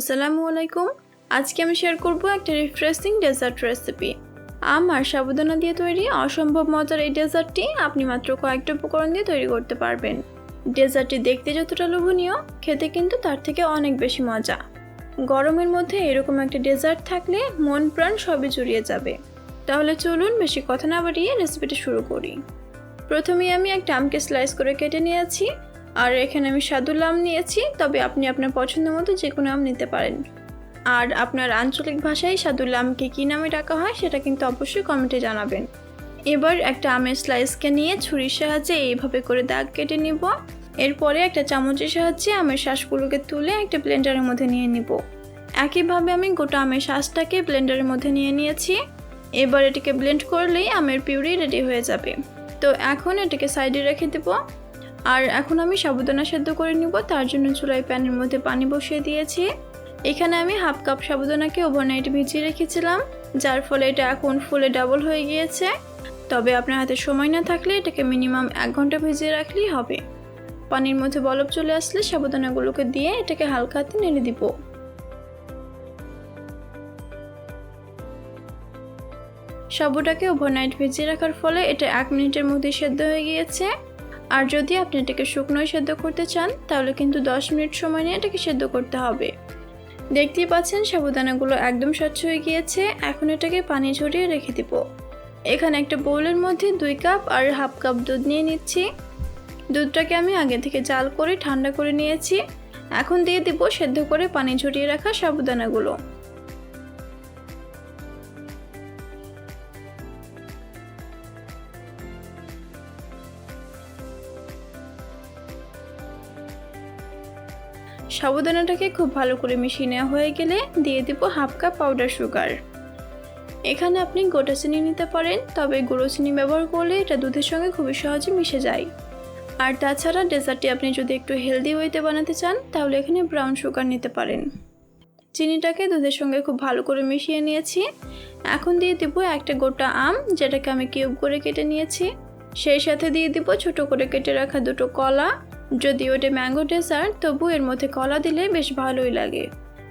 আসসালামু আলাইকুম। আজকে আমি শেয়ার করব একটা রিফ্রেশিং ডেজার্ট রেসিপি আম আর সাবুদানা দিয়ে তৈরি অসম্ভব মজার এই ডেজার্টটি আপনি মাত্র কয়েকটা উপকরণ দিয়ে তৈরি করতে পারবেন। ডেজার্টটি দেখতে যতটা লোভনীয়, খেতে কিন্তু তার থেকে অনেক বেশি মজা। গরমের মধ্যে এরকম একটা ডেজার্ট থাকলে মন প্রাণ সবই জুড়িয়ে যাবে। তাহলে চলুন বেশি কথা না বাড়িয়ে রেসিপিটি শুরু করি। প্রথমেই আমি একটা আমকে স্লাইস করে কেটে নিয়েছি আর এখানে আমি সাদুল আম নিয়েছি, তবে আপনি আপনার পছন্দ মতো যে কোনো আম নিতে পারেন। আর আপনার আঞ্চলিক ভাষায় সাদুল আমকে কী নামে ডাকা হয়, সেটা কিন্তু অবশ্যই কমেন্টে জানাবেন। এবার একটা আমের স্লাইসকে নিয়ে ছুরির সাহায্যে এইভাবে করে দাগ কেটে নিব। এরপরে একটা চামচের সাহায্যে আমের শ্বাসগুলোকে তুলে একটা ব্লেন্ডারের মধ্যে নিয়ে নিব। একইভাবে আমি গোটা আমের শ্বাসটাকে ব্লেন্ডারের মধ্যে নিয়ে নিয়েছি। এবার এটাকে ব্লেন্ড করলেই আমের পিউরি রেডি হয়ে যাবে। তো এখন এটাকে সাইডে রেখে দেবো। আর এখন আমি সাবুদানা সেদ্ধ করে নিব, তার জন্য চুলাই প্যানের মধ্যে পানি বসিয়ে দিয়েছি। এখানে আমি হাফ কাপ সাবুদানাকে ওভারনাইট ভিজিয়ে রেখেছিলাম, যার ফলে এটা এখন ফুলে ডাবল হয়ে গিয়েছে। তবে আপনার হাতে সময় না থাকলে এটাকে মিনিমাম এক ঘণ্টা ভিজিয়ে রাখলেই হবে। পানির মধ্যে বলব চলে আসলে সাবুদানাগুলোকে দিয়ে এটাকে হালকা হাতে নেড়ে দিব। সাবুটাকে ওভারনাইট ভিজিয়ে রাখার ফলে এটা এক মিনিটের মধ্যে সেদ্ধ হয়ে গিয়েছে। আর যদি আপনি এটাকে শুকনোই সেদ্ধ করতে চান, তাহলে কিন্তু দশ মিনিট সময় নিয়ে এটাকে সেদ্ধ করতে হবে। দেখতেই পাচ্ছেন, সাবুদানাগুলো একদম স্বচ্ছ হয়ে গিয়েছে। এখন এটাকে পানি ঝরিয়ে রেখে দিব। এখানে একটা বোলের মধ্যে দুই কাপ আর হাফ কাপ দুধ নিয়ে নিচ্ছি। দুধটাকে আমি আগে থেকে জাল করে ঠান্ডা করে নিয়েছি। এখন দিয়ে দিব সেদ্ধ করে পানি ঝরিয়ে রাখা সাবুদানাগুলো। সাবুদানাটাকে খুব ভালো করে মিশিয়ে নেওয়া হয়ে গেলে দিয়ে দিব হাফ কাপ পাউডার সুগার এখানে আপনি গোটা চিনি নিতে পারেন, তবে গুঁড়ো চিনি ব্যবহার করলে এটা দুধের সঙ্গে খুবই সহজে মিশে যায়। আর তাছাড়া ডেজার্টটি আপনি যদি একটু হেলদি ওয়েতে বানাতে চান, তাহলে এখানে ব্রাউন সুগার নিতে পারেন। চিনিটাকে দুধের সঙ্গে খুব ভালো করে মিশিয়ে নিয়েছি। এখন দিয়ে দিব একটা গোটা আম, যেটাকে আমি কিউব করে কেটে নিয়েছি। সেই সাথে দিয়ে দিব ছোট করে কেটে রাখা দুটো কলা যদি ওটা ম্যাঙ্গো ডেজার্ট তবু এর মধ্যে কলা দিলে বেশ ভালোই লাগে।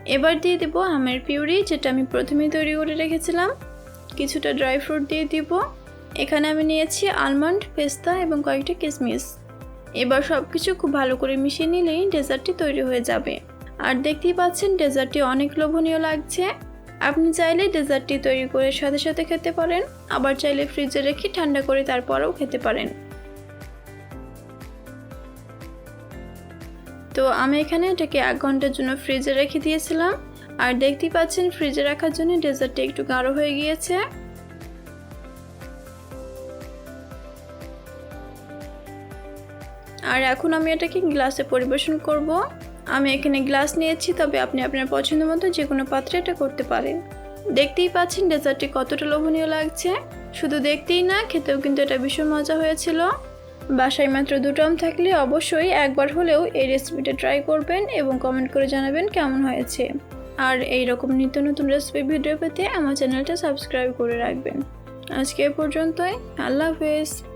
এবার দিয়ে দিব আমের পিউরি, যেটা আমি প্রথমেই তৈরি করে রেখেছিলাম। কিছুটা ড্রাই ফ্রুট দিয়ে দিব। এখানে আমি নিয়েছি আলমন্ড, পেস্তা এবং কয়েকটা কিশমিশ এবার সব কিছু খুব ভালো করে মিশিয়ে নিলেই ডেজার্টটি তৈরি হয়ে যাবে। আর দেখতেই পাচ্ছেন ডেজার্টটি অনেক লোভনীয় লাগছে। আপনি চাইলে ডেজার্টটি তৈরি করে সাথে সাথে খেতে পারেন, আবার চাইলে ফ্রিজে রেখে ঠান্ডা করে তারপরেও খেতে পারেন। তো আমি এখানে এটাকে এক ঘণ্টার জন্য ফ্রিজে রেখে দিয়েছিলাম। আর দেখতেই পাচ্ছেন, ফ্রিজে রাখার জন্য ডেজার্টটা একটু গাঢ় হয়ে গিয়েছে। আর এখন আমি এটাকে গ্লাসে পরিবেশন করব। আমি এখানে গ্লাস নিয়েছি, তবে আপনি আপনার পছন্দ মতো যে কোনো পাত্রে এটা করতে পারেন। দেখতেই পাচ্ছেন, ডেজার্টটি কতটা লোভনীয় লাগছে। শুধু দেখতেই না, খেতেও কিন্তু এটা ভীষণ মজা হয়েছিল। বাসায় মাত্র দুটো আম থাকলে অবশ্যই একবার হলেও এই রেসিপিটা ট্রাই করবেন এবং কমেন্ট করে জানাবেন কেমন হয়েছে। আর এই রকম নিত্য নতুন রেসিপি ভিডিও পেতে আমার চ্যানেলটা সাবস্ক্রাইব করে রাখবেন। আজকে এ পর্যন্তই, আল্লাহ হাফেজ।